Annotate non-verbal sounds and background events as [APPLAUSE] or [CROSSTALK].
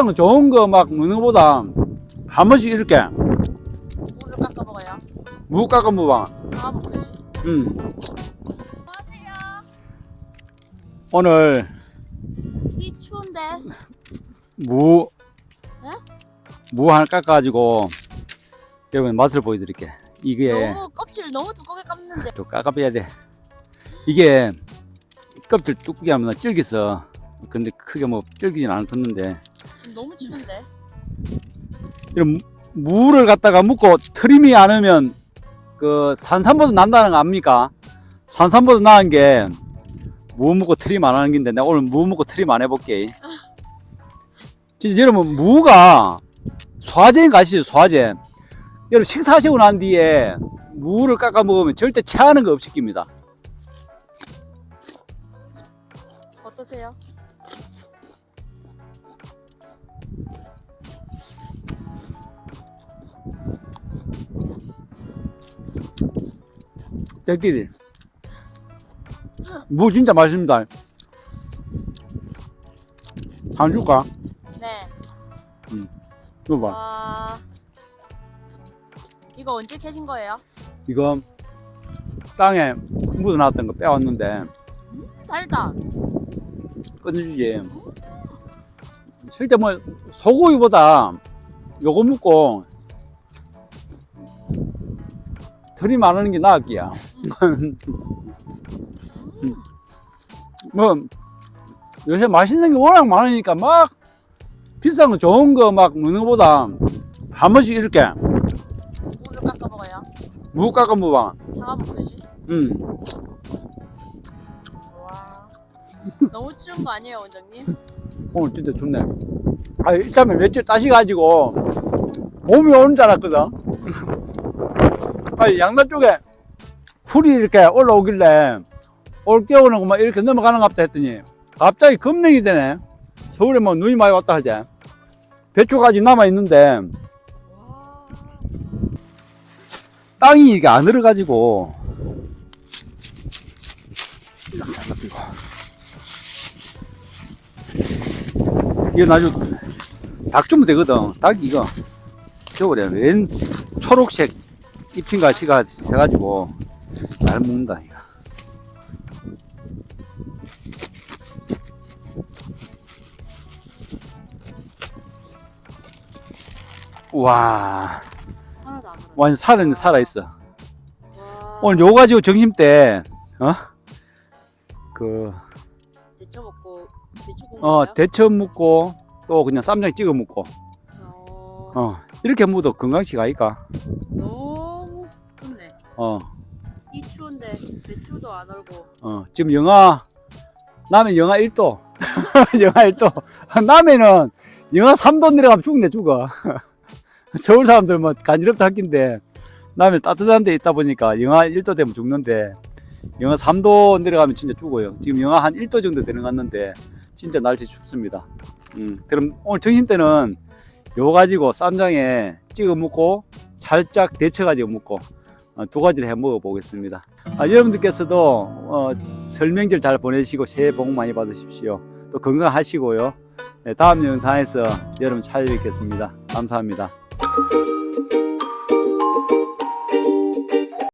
거 좋은 거 막 먹는 것보다 한 번씩 이렇게 물을 깎아 먹어요. 무 깎아 먹어봐. 사 먹듯이. 음. 안녕하세요. 오늘 이 추운데 무, 네? 무 하나 깎아가지고 여러분 맛을 보여드릴게. 이게 너무 껍질 너무 두껍게 깎는데 좀 깎아빼야 돼. 이게 껍질 뚜꾸기 하면 질기서 근데 크게 뭐 질기진 않겠는데 너무 추운데. 이런 무- 무를 갖다가 묶고 트림이 않으면 그 산삼보다 난다는 거 압니까? 산삼보다 나은 게 무 묶고 트림 안 하는 건데 내가 오늘 무 묶고 트림 안 해볼게. 진짜 여러분 무가 소화제인 거 아시죠? 소화제. 여러분 식사하시고 난 뒤에 무를 깎아 먹으면 절대 체하는 거 없이 깁니다. 어떠세요? 짝끼리 무 진짜 맛있습니다. 한 줄까? 네. 이거 봐. 와. 이거 언제 캐신 거예요? 이거 땅에 묻어놨던 거 빼왔는데 달다. 끊어주지. 실제 뭐 소고기보다 요거 먹고 털이 많은 게 나을게야. 뭐 요새 맛있는 게 워낙 많으니까 막 비싼 거 좋은 거 막 먹는 것보다 한 번씩 이렇게 물을 깎아 먹어요. 무 깎아 먹어봐. 사 먹듯이. 음. 와. 너무 추운 거 아니에요, 원장님? 오늘 진짜 좋네. 아, 일단은 며칠 따시가지고 봄이 오는 줄 알았거든. 아, 양남 쪽에 풀이 이렇게 올라오길래 올 겨울은 막 이렇게 넘어가는 것 같다 했더니 갑자기 급냉이 되네. 서울에 뭐 눈이 많이 왔다 하지. 배추가지 남아있는데 와. 땅이 이게 안 덮이고 이거 나중에 닭 주면 되거든 닭 이거 겨울에 웬 초록색 잎인가 시가 해가지고 잘 먹는다 이거 와 하나도 안 물어. 완전 살아 살아 있어 와. 오늘 요거 가지고 점심 때, 어? 그, 데쳐 먹고 어? 데쳐 먹고, 또 그냥 쌈장 찍어 먹고, 어. 어, 이렇게 먹어도 건강식 아이까? 너무. 어, 이 추운데 배추도 안 얼고 어, 지금 영하, 남해 영하 1도. 영하 1도. 남해는 영하 3도 [LAUGHS] 내려가면 죽네, 죽어. [LAUGHS] 서울 사람들 뭐 간지럽다 할긴데, 남해 따뜻한 데 있다 보니까 영하 1도 되면 죽는데, 영하 3도 내려가면 진짜 죽어요. 지금 영하 한 1도 정도 되는 것 같는데, 진짜 날씨 춥습니다. 음, 그럼 오늘 점심 때는 요거 가지고 쌈장에 찍어 먹고, 살짝 데쳐가지고 먹고, 어, 두 가지를 해 먹어 보겠습니다. 아, 여러분들께서도 어, 설명절 잘 보내시고 새해 복 많이 받으십시오. 또 건강하시고요. 네, 다음 영상에서 여러분 찾아뵙겠습니다. 감사합니다.